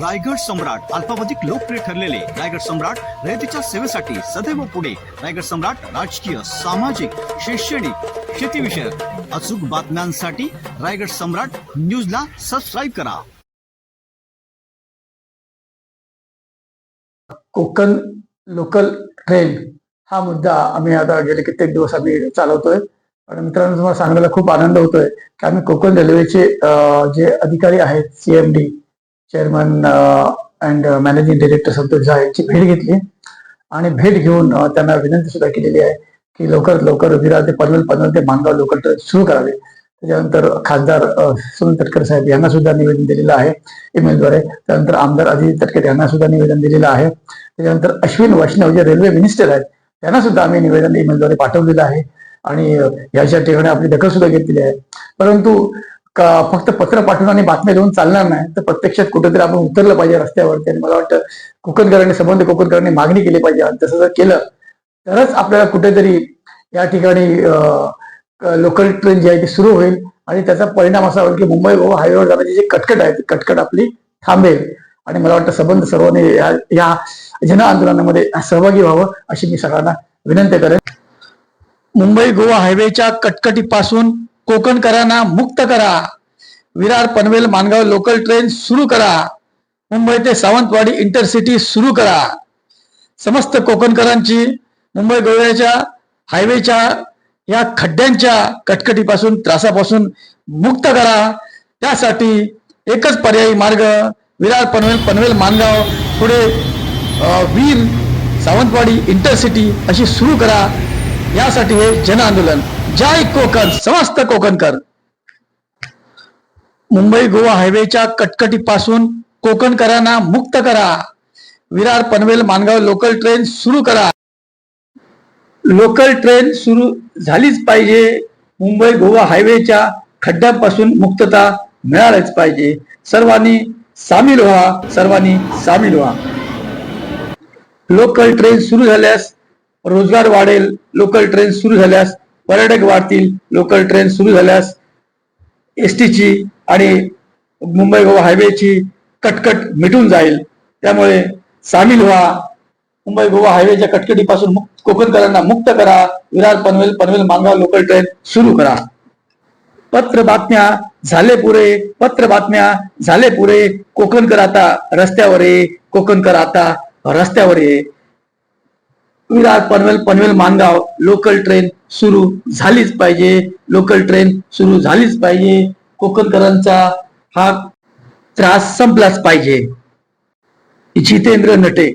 रायगड सम्राट अल्पावधिक लोकप्रिय ठरलेले रायगड सम्राट रयतेच्या सेवेसाठी सदैव पुढे. रायगड सम्राट राजकीय सामाजिक शैक्षणिक शेतीविषयक अचूक बातम्यांसाठी रायगड सम्राट न्यूजला सबस्क्राईब करा. कोकण लोकल ट्रेन हा मुद्दा आम्ही आता गेले कित्येक दिवस आम्ही चालवतोय. आणि मित्रांनो तुम्हाला सांगायला खूप आनंद होतोय. की आम्ही कोकण रेल्वेचे जे अधिकारी आहेत CMD chairman and managing director Santosh Jha यांची भेट घेतली. आणि भेट घेऊन uh, त्यांना विनंती सुद्धा केलेली आहे की लवकरात लवकर विरार ते पनवेल पनवेल ते मानगाव लोकल ट्रेन सुरू करावे. त्याच्यानंतर खासदार uh, सुनील तटकरे साहेब यांना सुद्धा निवेदन दिलेलं आहे. ईमेलद्वारे. त्यानंतर आमदार अजित तटकरे यांना सुद्धा निवेदन दिलेलं आहे. त्याच्यानंतर अश्विन वैष्णव जे रेल्वे मिनिस्टर आहेत त्यांना सुद्धा आम्ही निवेदन ईमेलद्वारे पाठवलेलं आहे. आणि uh, याच्या ठिकाणी आपली दखल सुद्धा घेतलेली आहे. परंतु का- फक्त पत्र पाठवून आणि बातम्या देऊन चालणार नाही? तर प्रत्यक्षात कुठेतरी आपण उतरलं पाहिजे रस्त्यावरती आणि मला वाटतं कोकणकरांनी संबंध कोकणकरांनी मागणी केली पाहिजे. आणि तसं जर केलं तरच आपल्याला कुठेतरी या ठिकाणी लोकल ट्रेन जी आहे ती सुरू होईल आणि त्याचा परिणाम असा होईल की मुंबई गोवा हायवेवर जाण्याची जी कटकट आहे ती कटकट आपली थांबेल. आणि मला वाटतं संबंध सर्वांनी या या जन आंदोलनामध्ये सहभागी व्हावं अशी मी सगळ्यांना विनंती करेन. मुंबई गोवा हायवेच्या कटकटीपासून कोकणकरांना मुक्त करा. विरार पनवेल मानगाव लोकल ट्रेन सुरू करा. मुंबई ते सावंतवाडी इंटरसिटी सुरू करा. समस्त कोकणकरांची मुंबई गोव्याच्या हायवेच्या या खड्ड्यांच्या कटकटीपासून त्रासापासून मुक्त करा. त्यासाठी एकच पर्यायी मार्ग विरार पनवेल पनवेल मानगाव पुढे वीर सावंतवाडी इंटरसिटी अशी सुरू करा. यासाठी हे जन आंदोलन. जय कोकण समस्त कोकणकर मुंबई गोवा हायवेच्या कटकटीपासून कोकणकरांना मुक्त करा. विरार पनवेल मानगाव लोकल ट्रेन सुरू करा. लोकल ट्रेन सुरू झालीच पाहिजे. मुंबई गोवा हायवेच्या खड्ड्यांपासून मुक्तता मिळालीच पाहिजे. सर्वांनी सामील व्हा सर्वांनी सामील व्हा. लोकल ट्रेन सुरू झाल्यास रोजगार वाढेल. लोकल ट्रेन सुरू झाल्यास पर्यटक वाढतील लोकल ट्रेन सुरू झाल्यास एस टीची आणि मुंबई गोवा हायवेची कटकट मिटून जाईल. त्यामुळे सामील व्हा. मुंबई गोवा हायवेच्या कटकटीपासून मुक्त कोकणकरांना मुक्त करा. विरार पनवेल पनवेल मांगाव लोकल ट्रेन सुरू करा. पत्र बातम्या झाले पुरे. पत्र बातम्या झाले पुरे. कोकणकर आता रस्त्यावर ये. कोकणकर आता रस्त्यावर ये. विरार पनवेल पनवेल मानगाव लोकल ट्रेन सुरू झालीच पाहिजे. लोकल ट्रेन सुरू झालीच पाहिजे. कोकणकरांचा हा त्रास संपलाच पाहिजे. जितेंद्र नटे